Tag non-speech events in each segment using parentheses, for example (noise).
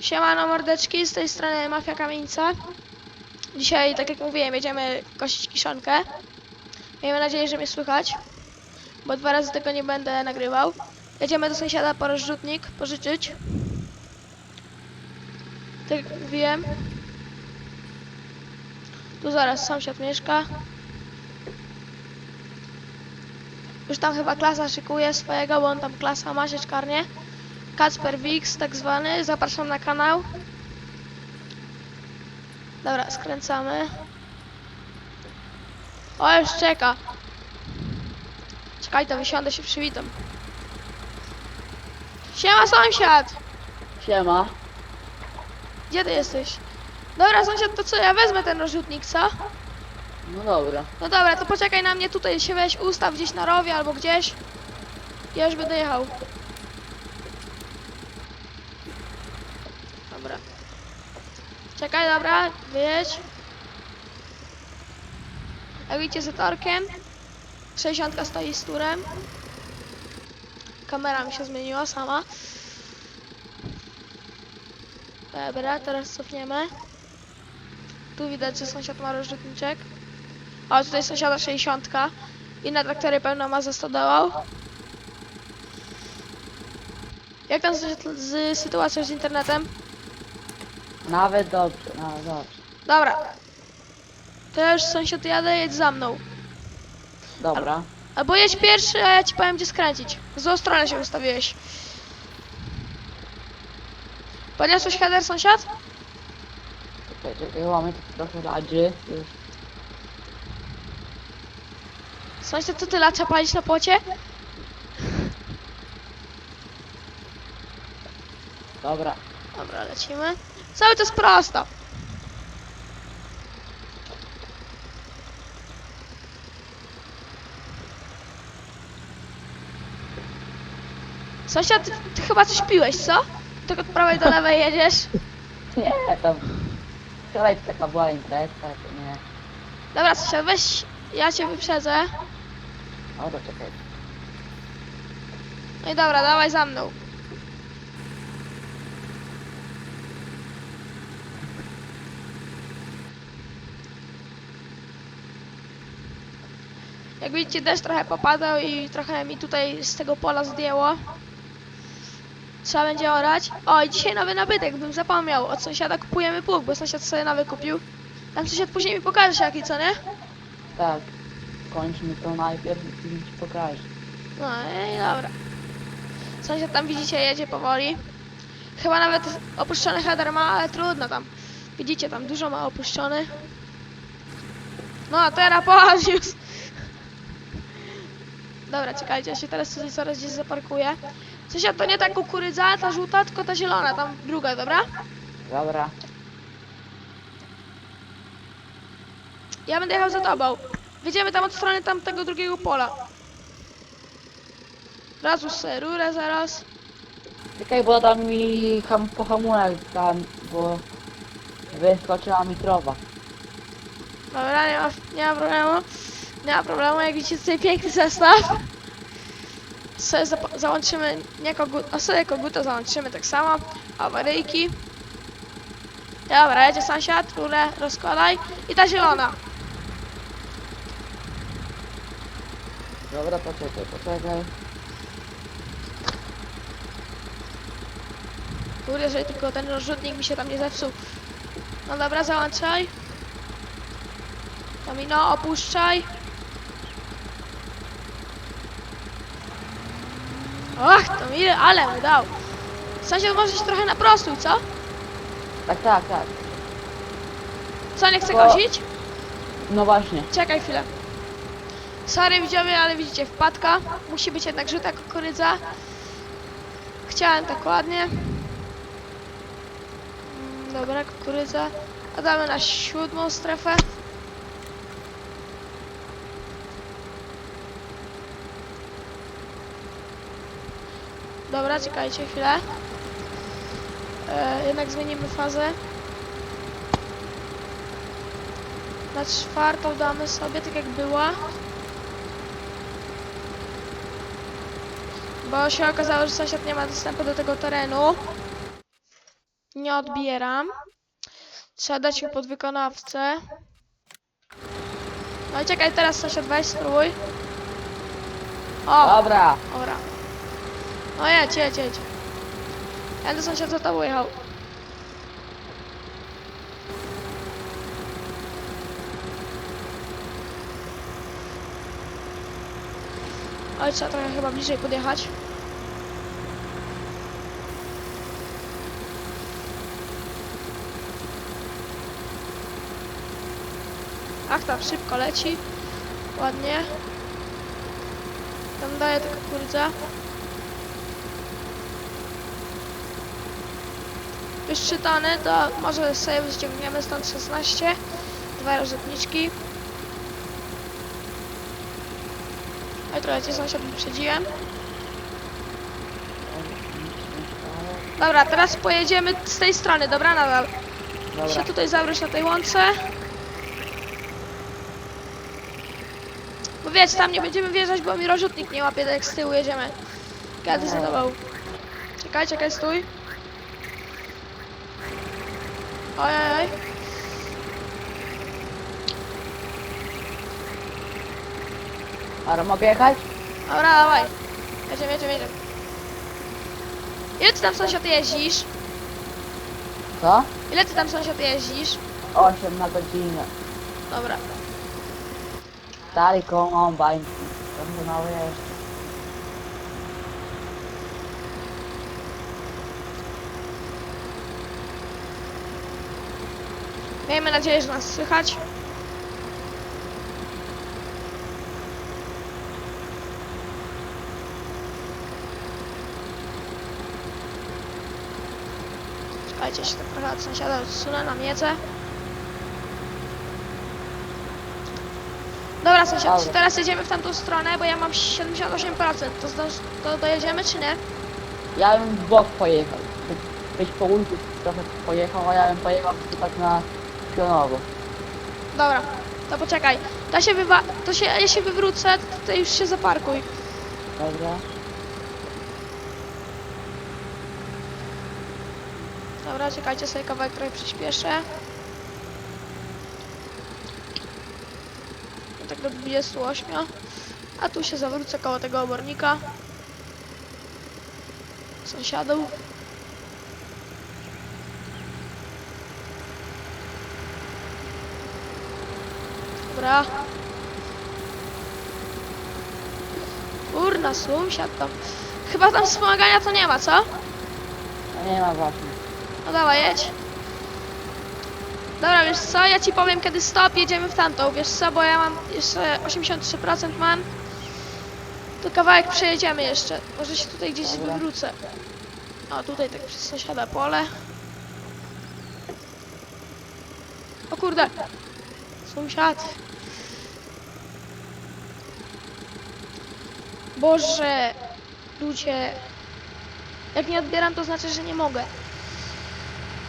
Siemano mordeczki, z tej strony Mafia Kamienica. Dzisiaj, tak jak mówiłem, jedziemy kosić kiszonkę. Miejmy nadzieję, że mnie słychać, bo dwa razy tego nie będę nagrywał. Jedziemy do sąsiada po rozrzutnik, pożyczyć. Tak jak mówiłem. Tu zaraz sąsiad mieszka. Już tam chyba klasa szykuje swojego, bo on tam klasa ma sieczkarnię. Kacper Wix, tak zwany. Zapraszam na kanał. Dobra, skręcamy. O, już czeka. Czekaj, to wysiądę się przywitam. Siema sąsiad! Siema. Gdzie ty jesteś? Dobra sąsiad, to co, ja wezmę ten rozrzutnik, co? No dobra. No dobra, to poczekaj na mnie tutaj, się weź ustaw gdzieś na rowie albo gdzieś. Ja już będę jechał. Dobra. Czekaj, dobra, wyjedź. Jak widzicie z torkiem. 60 stoi z turem. Kamera mi się zmieniła sama. Dobra, teraz cofniemy. Tu widać, że sąsiad ma rozrzutniczek. O, tutaj sąsiada 60. Inne traktory pełno ma za. Jak tam sąsiad z sytuacją z internetem? Nawet dobrze, nawet dobrze. Dobra. To już sąsiad jadę, jedź za mną. Dobra. Albo jedź pierwszy, a ja ci powiem gdzie skręcić. W złą stronę się ustawiłeś. Podniosłeś header sąsiad? Czekaj, czekaj, mamy tu trochę. Już. Sąsiad, co ty lacza palić na płocie? Dobra. Dobra, lecimy. Cały czas prosto. Sąsiad, ty, ty chyba coś piłeś, co? Tak od prawej do lewej jedziesz. (laughs) Nie, tam... Wczoraj to taka była imprezka, to nie. Dobra, sąsiad, weź, ja cię wyprzedzę. Dobra, czekaj. No i dobra, dawaj za mną. Jak widzicie, deszcz trochę popadał i trochę mi tutaj z tego pola zdjęło. Trzeba będzie orać. O, i dzisiaj nowy nabytek, bym zapomniał. Od sąsiada kupujemy pług, bo sąsiad sobie nowy kupił. Tam sąsiad później mi pokaże jaki, co nie? Tak. Kończmy to najpierw i później ci pokażę. No i dobra. Sąsiad tam widzicie jedzie powoli. Chyba nawet opuszczony header ma, ale trudno tam. Widzicie tam dużo ma opuszczony. No a teraz podniósł. Dobra, czekajcie, ja się teraz tutaj zaraz gdzieś zaparkuję. Sąsiad to nie ta kukurydza, ta żółta, tylko ta zielona, tam druga, dobra? Dobra. Ja będę jechał za tobą. Wyjdziemy tam od strony tamtego drugiego pola. Raz sobie rurę zaraz. Czekaj, bo tam mi ham, po hamunek tam, bo wyskoczyła mi krowa. Dobra, nie ma, nie ma problemu. Nie ma problemu, jak widzicie tutaj piękny zestaw. Sobie zap- załączymy nie kogut, a sobie koguta załączymy tak samo. Awaryjki. Dobra, jedzie sąsiad, rurę rozkładaj. I ta zielona. Dobra, poczekaj, poczekaj. Kurde, jeżeli tylko ten rozrzutnik mi się tam nie zepsuł. No dobra, załączaj. Tamino, opuszczaj. Och, to mi ale mu dał. Sąsiad może się trochę naprostuj, co? Tak, tak, tak. Co, nie chce Bo- kosić? No właśnie. Czekaj chwilę. Sorry widzowie, ale widzicie, wpadka. Musi być jednak żyta kukurydza. Chciałem tak ładnie. Mm, Dobra, kukurydza. A damy na siódmą strefę. Dobra, czekajcie chwilę. E, jednak zmienimy fazę. Na czwartą damy sobie, tak jak była. Bo się okazało, że sąsiad nie ma dostępu do tego terenu. Nie odbieram. Trzeba dać mi podwykonawcę. No i czekaj, teraz sąsiad weź spróbuj. O, Dobra. dobra. No jedź, jedź, jedź. Będę sąsiad za tobą jechał. Oj, trzeba trochę chyba bliżej podjechać. Ach, tam szybko leci. Ładnie. Tam daję tylko kurdzę. Już to może sobie wyciągniemy stąd 16. Dwa rozrzutniczki. Oj, trochę cię sąsiad wyprzedziłem. Dobra, teraz pojedziemy z tej strony, dobra? Nadal. Się Dobra. tutaj zawróć na tej łące. Bo wiecie, tam nie będziemy wjeżdżać, bo mi rozrzutnik nie łapie, tak jak z tyłu jedziemy. Kiedy zdecydował. Czekaj, czekaj, stój. Oj, oj, oj. Dobra, mogę jechać? Dobra, dawaj. Jedziemy, jedziemy, jedziemy. Ile ty tam sąsiad jeździsz? Co? Ile ty tam sąsiad jeździsz? 8 na godzinę. Dobra. Stary kombajn. Trochę mały jeszcze. Miejmy nadzieję, że nas słychać. Czekajcie, się tak trochę od sąsiada odsunę na miedzę. Dobra sąsiad, teraz jedziemy w tamtą stronę, bo ja mam 78%. To, zdąż- to dojedziemy czy nie? Ja bym w bok pojechał. By- Byś po ulicy trochę pojechał, a ja bym pojechał tak na Dobra, to poczekaj. To się wywa... To się... Ja się wywrócę, to ty już się zaparkuj. Dobra? Dobra, czekajcie sobie kawałek trochę przyspieszę. No tak do 28. A tu się zawrócę koło tego obornika. Sąsiadów. Dobra. Kurna, sąsiad tam. Chyba tam wspomagania to nie ma, co? No nie ma właśnie. No dawaj, jedź. Dobra, wiesz co, ja ci powiem kiedy stop, jedziemy w tamtą, wiesz co, bo ja mam jeszcze 83% mam. To kawałek przejedziemy jeszcze, może się tutaj gdzieś Dobra. wywrócę. O, tutaj tak przez sąsiada pole. O kurde. Sąsiad. Boże. Ludzie. Jak nie odbieram, to znaczy, że nie mogę.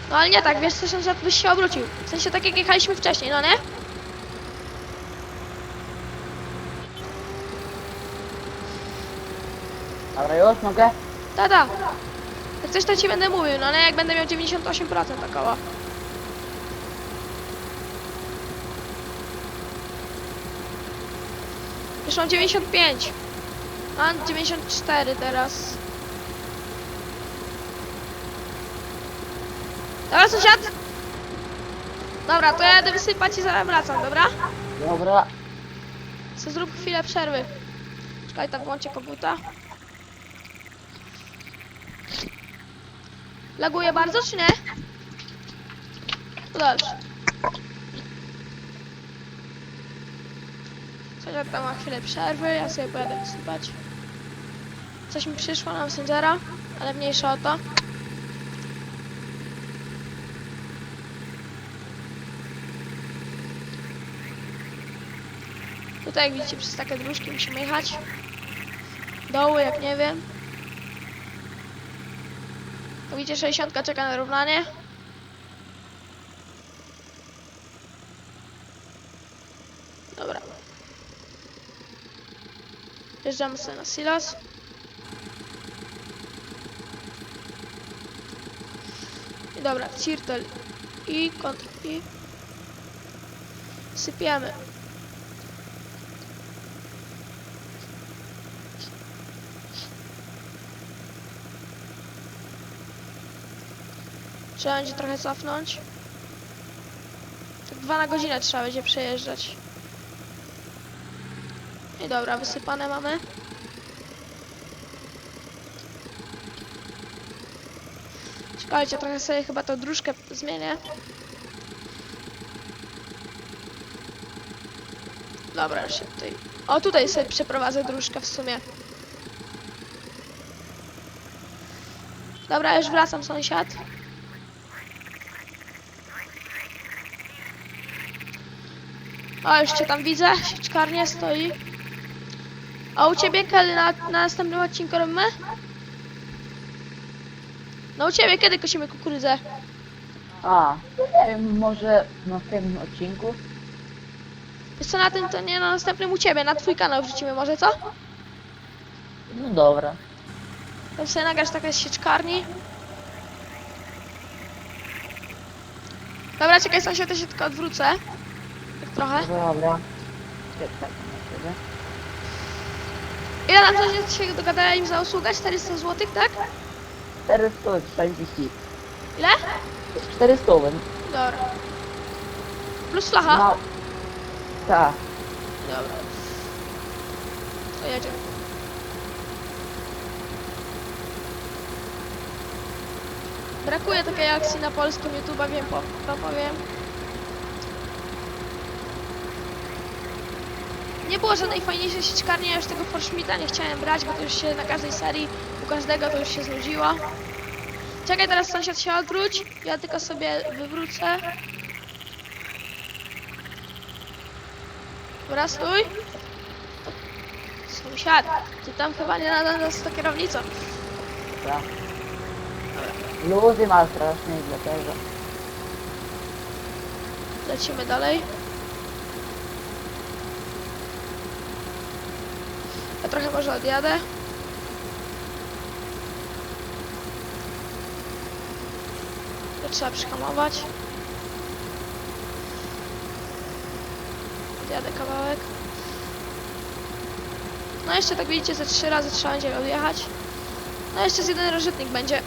No ale nie tak, wiesz co, sąsiad byś się obrócił. W sensie tak jak jechaliśmy wcześniej, no nie? Dobra, już mogę? Tata. Jak coś to ci będę mówił, no nie? Jak będę miał 98% około. Już mam 95. Mam 94 teraz. Dobra, sąsiad? Dobra, to ja jadę wysypać i zaraz wracam, dobra? Dobra. Co zrób chwilę przerwy. Czekaj, tam włączę koguta. Laguje bardzo, czy nie? No dobrze. Sąsiad tam ma chwilę przerwy, ja sobie pojadę wysypać. Coś mi przyszło na Messengera, ale mniejsza o to. Tutaj jak widzicie przez takie dróżki musimy jechać. Doły jak nie wiem. Tu Widzicie 60 czeka na równanie. Dobra. Wjeżdżamy sobie na silos. Dobra, cirtel. I kont i sypiemy. Trzeba będzie trochę cofnąć. Tak dwa na godzinę trzeba będzie przejeżdżać. I dobra, wysypane mamy. Czekajcie, trochę sobie chyba tą dróżkę zmienię. Dobra, już się tutaj... O, tutaj sobie przeprowadzę dróżkę w sumie. Dobra, już wracam, sąsiad. O, już cię tam widzę, sieczkarnia stoi. A u ciebie kiedy na, na następnym odcinku robimy? No u ciebie kiedy kosimy kukurydzę? A, nie wiem, może w następnym odcinku? Wiesz co, na tym to nie, na następnym u ciebie, na twój kanał wrzucimy może, co? No dobra. Tam sobie nagrasz taka z sieczkarni. Dobra, czekaj, sąsiad, ja się tylko odwrócę. Tak trochę. Dobra. Czekaj na ciebie. Ile nam sąsiad się dogadali za usługę? 400 zł, tak? 440. Ile? 400. Dobra. Plus flacha. No. Tak. Dobra. To jedziemy. Brakuje takiej akcji na polskim YouTube'a, wiem, po, to powiem. Nie było żadnej fajniejszej sieczkarni, ja już tego Forschmita nie chciałem brać, bo to już się na każdej serii, u każdego to już się znudziło. Czekaj, teraz sąsiad się odwróć, ja tylko sobie wywrócę. Dobra, stój. Sąsiad, ty tam chyba nie nada nas to kierownicą. tak. Luzy ma strasznie, dlatego. Lecimy dalej. Trochę może odjadę. To trzeba przyhamować. Odjadę kawałek. No jeszcze tak widzicie, ze trzy razy trzeba będzie odjechać. No jeszcze z jeden rozrzutnik będzie.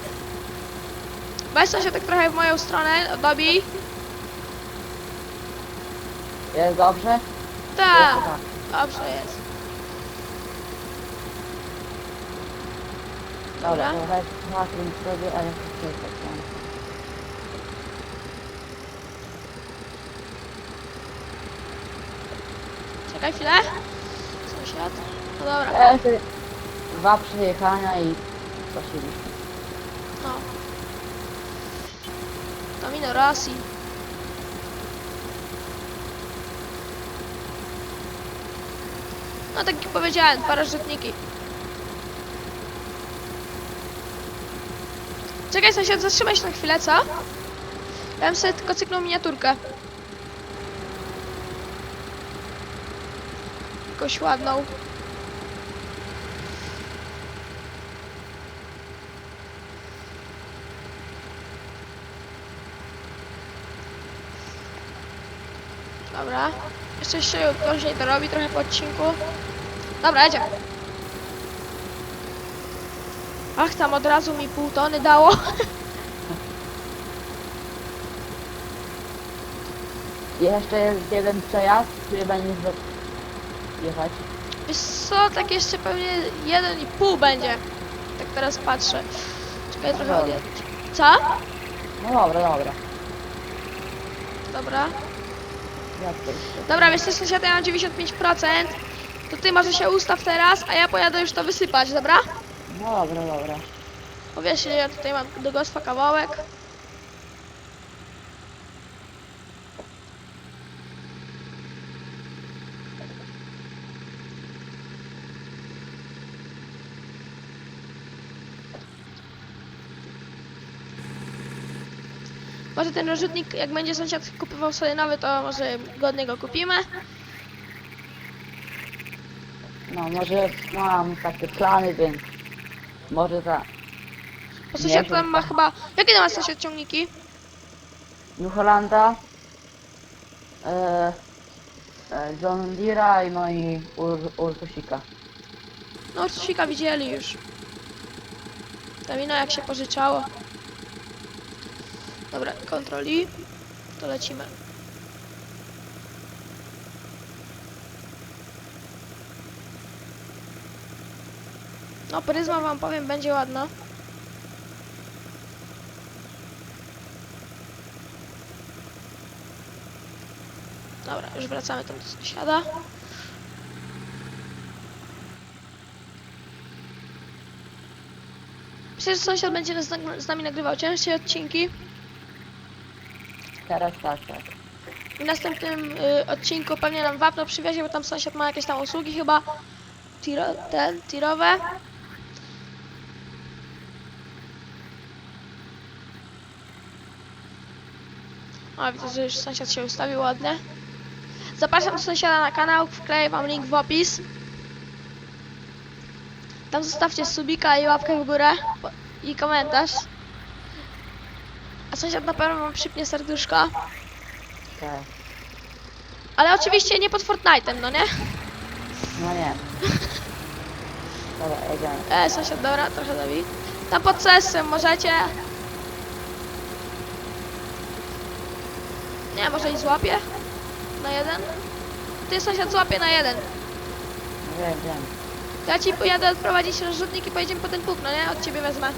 Weź się tak trochę w moją stronę, dobij. Jest dobrze? Tak, tak. dobrze jest. Dobra, Dobra. to weź zakręć sobie, a ja się tak Czekaj chwilę. Sąsiad. No dobra, ty- Dwa przejechania i posiliśmy. no. Domino Rossi. No tak jak powiedziałem, dwa Czekaj sąsiad, zatrzymaj się na chwilę, co? Ja bym sobie tylko cyknął miniaturkę. Jakąś ładną. Dobra. Jeszcze się później to robi trochę po odcinku. Dobra, jedziemy. Ach, tam od razu mi pół tony dało. (laughs) Jeszcze jest jeden przejazd, który będzie zro- jechać. Wiesz co, tak jeszcze pewnie jeden i pół będzie. Tak teraz patrzę. Czekaj, trochę Dobra. odjadę. Co? No dobra, dobra. Dobra. Dobra, wiesz co, sąsiada, ja mam 95%. To ty może się ustaw teraz, a ja pojadę już to wysypać, dobra? No dobra, dobra. Bo wiesz, ile ja tutaj mam do gospa kawałek. Może ten rozrzutnik, jak będzie sąsiad kupował sobie nowy, to może godnie go kupimy. No może mam takie plany, więc może za Bo sąsiad Nie, tam ma chyba... Jakie ma sąsiad ciągniki? New Hollanda, e, e, John Deere'a i no i Ur, Ursusika. No, Ursusika widzieli już. Tam ino jak się pożyczało. Dobra, kontroli. To lecimy. No, pryzma wam powiem będzie ładna. Dobra, już wracamy tam do sąsiada. Myślę, że sąsiad będzie z, z nami nagrywał cięższe odcinki. Teraz tak, tak. W następnym y, odcinku pewnie nam wapno przywiezie, bo tam sąsiad ma jakieś tam usługi chyba tiro, ten, tirowe. O, widzę, że już sąsiad się ustawił ładnie. Zapraszam sąsiada na kanał, wkleję wam link w opis. Tam zostawcie subika i łapkę w górę i komentarz. A sąsiad na pewno wam przypnie serduszko. tak. Ale oczywiście nie pod Fortnite'em, no nie? No nie. (laughs) Dobra, jedziemy. E, sąsiad, dobra, trochę Dawid. Tam pod CS-em możecie. Nie, może i złapie? Na jeden? Ty sąsiad złapie na jeden. No wiem, wiem. To ja ci pojadę odprowadzić rozrzutnik i pojedziemy po ten puk, no nie? Od ciebie wezmę.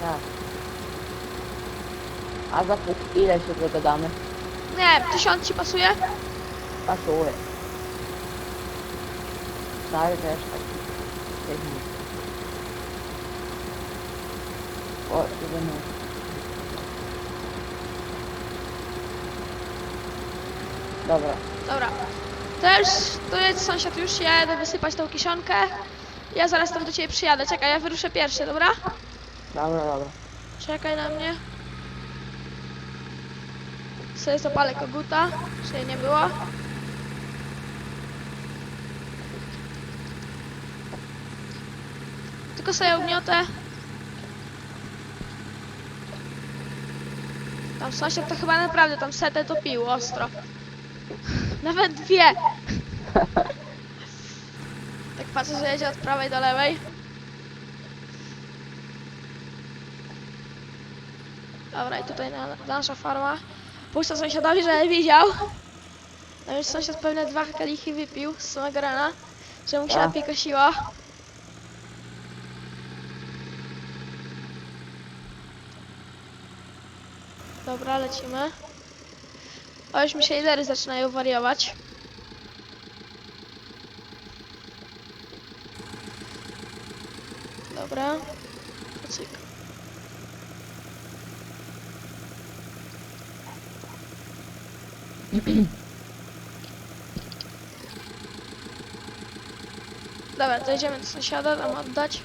Tak. A za pół ile się dogadamy? Nie, tysiąc ci pasuje? Pasuje. Stary też taki. Piękny. O, siedem Dobra. Dobra. To już, to jest sąsiad już, ja jadę wysypać tą kiszonkę. Ja zaraz tam do ciebie przyjadę. Czekaj, ja wyruszę pierwszy, dobra? Dobra, dobra. Czekaj na mnie. Sobie zapalę koguta, czy jej nie było. Tylko sobie ugniotę. Tam sąsiad to chyba naprawdę tam setę topił ostro. Nawet dwie. (laughs) Tak patrzę, że jedzie od prawej do lewej. Dobra, i tutaj na, nasza farma. Puszcza sąsiadowi, że widział. No już sąsiad pewnie dwa kalichy wypił z samego rana, że mu się lepiej kosiło. Dobra, lecimy. O, już mi się lidery zaczynają wariować. Dobra. Cyk. Dobra, to idziemy do sąsiada, tam oddać.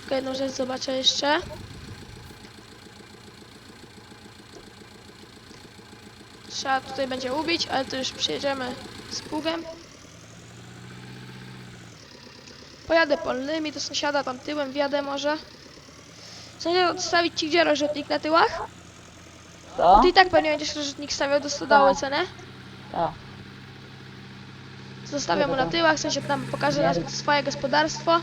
Tylko jedną rzecz zobaczę jeszcze. Trzeba tutaj będzie ubić, ale to już przyjedziemy z pługiem. Pojadę polnymi do sąsiada, tam tyłem wjadę może. Sąsiad odstawić ci gdzie rozrzutnik na tyłach? Co? Ty i tak pewnie będziesz rozrzutnik stawiał do stodoły, Tak. nie? Tak. Zostawiam mu na tyłach, sąsiad nam pokaże Nie. nas swoje gospodarstwo.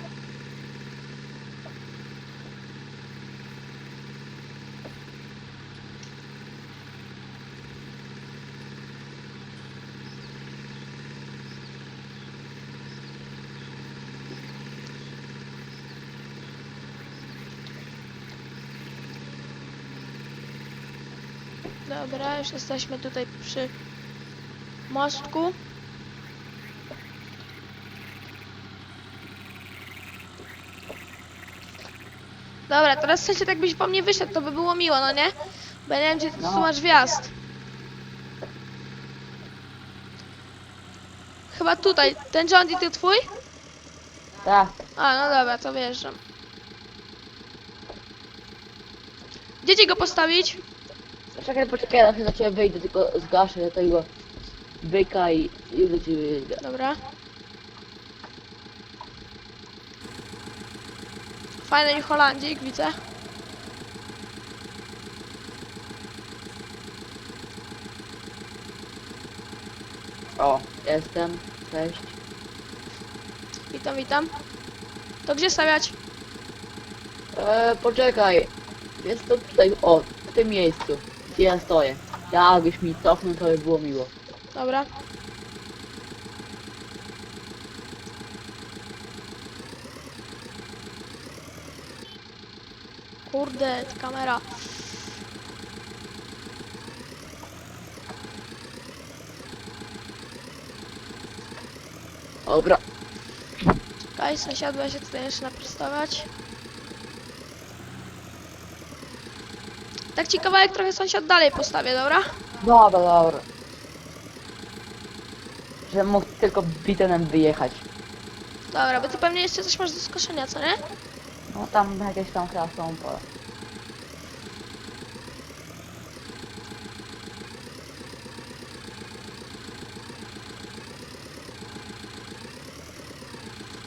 Dobra, już jesteśmy tutaj przy mostku. Dobra, teraz w sensie tak byś po mnie wyszedł, to by było miło, no nie? Bo ja nie wiem, gdzie ty No. tu masz wjazd. Chyba tutaj. Ten John Dee to twój? Tak. A, no dobra, to wjeżdżam. Gdzie ci go postawić? Poczekaj, poczekaj, ja się za ciebie wyjdę, tylko zgaszę tego byka i już do ciebie jedę. Dobra. Fajny Holandzik, widzę. O, jestem. Cześć. Witam, witam. To gdzie stawiać? E, poczekaj. Jest to tutaj, o, w tym miejscu, gdzie ja stoję. Jakbyś mi cofnął, to by było miło. Dobra. Kurde, kamera. Dobra. Czekaj, sąsiadła się tutaj jeszcze naprostować. Tak ci kawałek trochę sąsiad dalej postawię, dobra? Dobra, dobra. Że mógł tylko bitenem wyjechać. Dobra, bo ty pewnie jeszcze coś masz do skoszenia, co nie? No tam jakieś tam chyba są pola.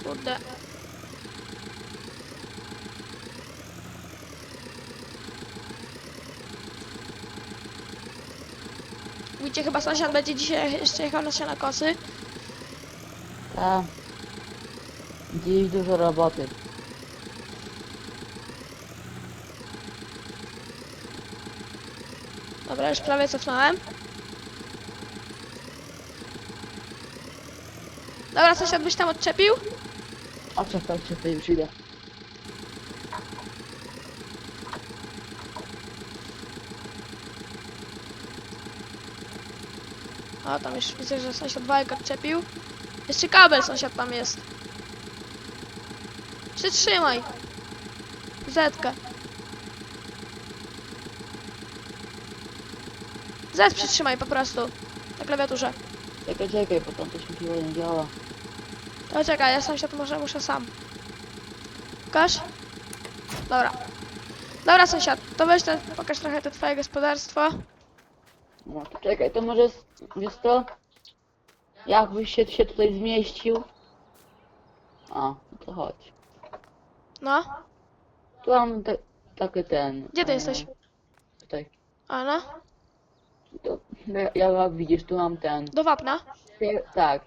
Kurde. Widzicie, chyba sąsiad będzie dzisiaj jeszcze jechał na siana kosy. Tak. Dziś dużo roboty. Dobra, już prawie cofnąłem. Dobra, sąsiad byś tam odczepił? A czekaj, czekaj, już idę. O, tam już widzę, że sąsiad wałek odczepił. Jeszcze kabel sąsiad tam jest. Przytrzymaj. Zetkę. Z przytrzymaj po prostu. Na klawiaturze. Czekaj, czekaj, bo tam coś mi chyba nie działa. To czekaj, ja sąsiad może muszę sam. Pokaż? Dobra. Dobra sąsiad, to weź ten, pokaż trochę te twoje gospodarstwo. No to czekaj, to może, wiesz co? Jakbyś się, się tutaj zmieścił? A, no to chodź. No, Tu mam te, taki ten... Gdzie ty e, jesteś? Tutaj. a no, To, ja- jak widzisz, tu mam ten... do wapna. Sie- Tak.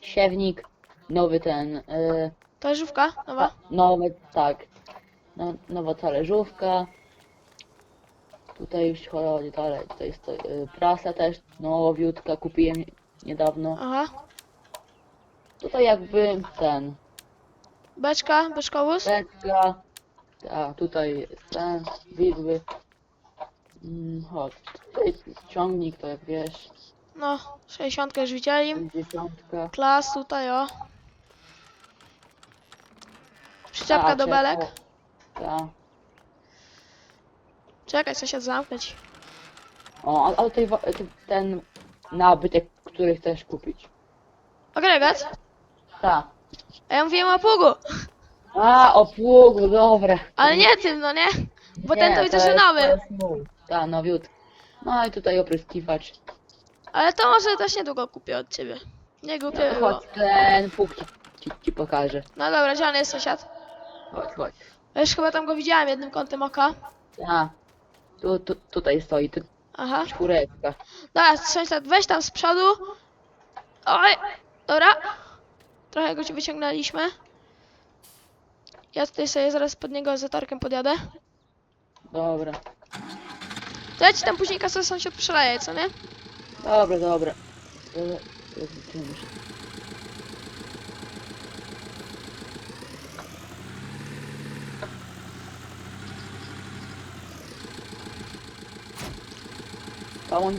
Siewnik, nowy ten... E, Talerzówka, nowa. nowy, tak. No, nowa talerzówka. Tutaj już chodzi dalej. Tutaj jest to, e, prasa też nowiutka, kupiłem niedawno. Aha. Tutaj jakby ten... Beczka, beczkowóz. Beczka. A tutaj jest ten, widły. Mm, chodź. Tutaj jest ciągnik, to jak wiesz. No, 60 już widzieli. Dziesiątka. Klas tutaj, o. Przyczepka do belek. Tak. Czekaj, sąsiad zamknąć. O, a, a tutaj wa- ten nabytek, który chcesz kupić. Agregat? Tak. A ja mówiłem o pługu. A, o pługu, dobra. Ale nie tym, no nie? Bo ten to widzę, że nowy. Tak, nowiutki. No i tutaj opryskiwacz. Ale to może też niedługo kupię od ciebie. Nie No głupie było. chodź, ten pług ci, ci, ci pokażę. No dobra, gdzie on jest sąsiad? Chodź, chodź. Już chyba tam go widziałem jednym kątem oka. A, tu, tu, tutaj stoi, tu Aha. czwóreczka. Dobra, sąsiad, weź tam z przodu. Oj, dobra. Trochę go ci wyciągnęliśmy. Ja tutaj sobie zaraz pod niego zatorkiem podjadę. Dobra. To ja ci tam później kasę sąsiad przeleje, co nie? Dobra, dobra.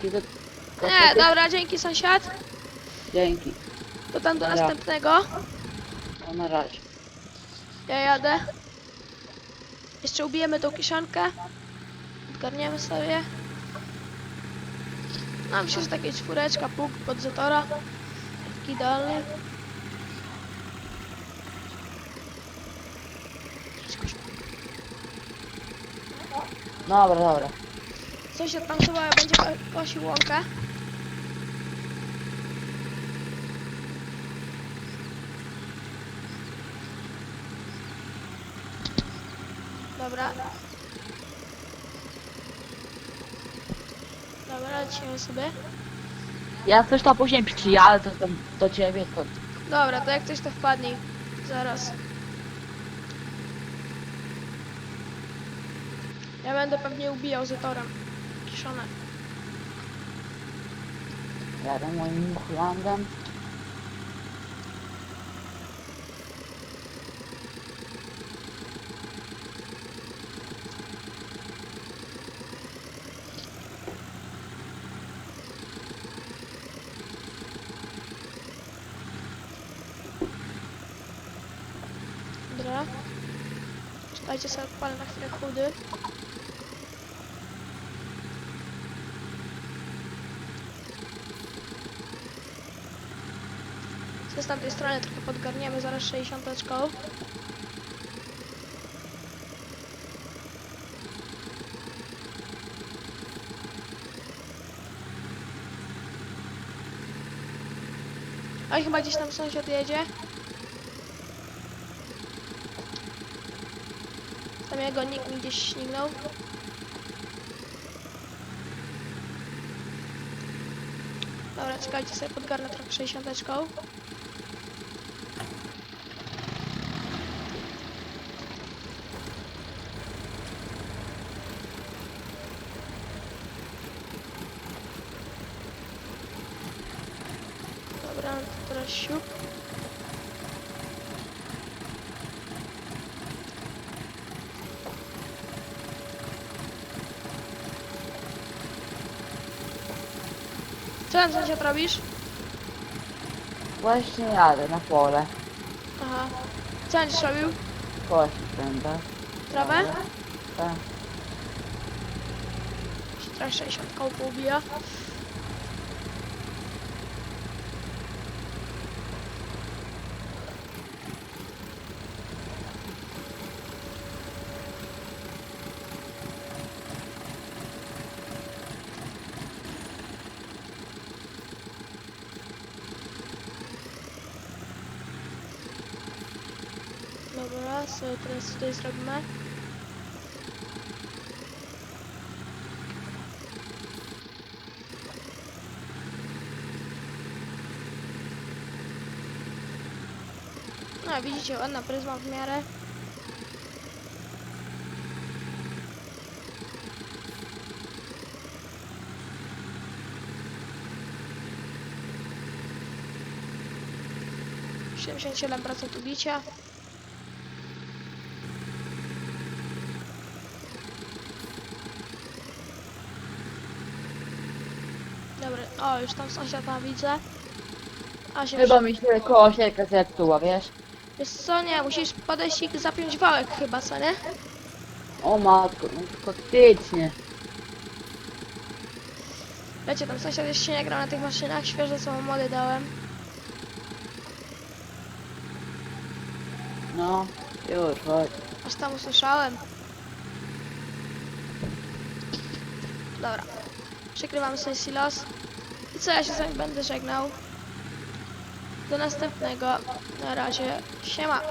Ci za... Nie, dobra, dzięki sąsiad. Dzięki. To tam do Dobra. następnego. No na razie. Ja jadę. Jeszcze ubijemy tą kiszonkę. Odgarniemy sobie. No myślę, że takie czwóreczka, pług pod zatora. Taki idealny. Dobra, dobra. Tam chyba będzie ko- kosił łąkę. Dobra. Dobra, lecimy sobie. Ja coś tam później przyjadę to tam do ciebie, to Dobra, to jak coś to wpadnij. Zaraz. Ja będę pewnie ubijał Zetorem. Kiszone. jadę moim Multilandem. Dobra. Czekajcie sobie odpalę na chwilę chudy. Z tamtej strony trochę podgarniemy, zaraz 60 oczko. Oj, chyba gdzieś tam sąsiad jedzie. Tam jego nikt mi gdzieś śnignął. Dobra, czekajcie sobie podgarnę trochę 60. Tam sąsiad robisz? Właśnie jadę na pole. Aha. Co będziesz robił? Kosić będę. Trawę? Tak. Się Teraz 60 koło poubija. Teraz tutaj zrobimy. No widzicie, ładna pryzma w miarę. Siedemdziesiąt siedem procent ubicia. O już tam sąsiada widzę. A się Chyba mi się kosiarka zepsuła, wiesz? Wiesz co, nie, musisz podejść i zapiąć wałek chyba, co nie? O matko, no faktycznie. Wiecie, tam sąsiad jeszcze nie grał na tych maszynach, świeże są mody dałem. No, już, chodź. Aż tam usłyszałem. Dobra. Przykrywam sobie silos. Co, ja się z wami będę żegnał. Do następnego. Na razie. Siema.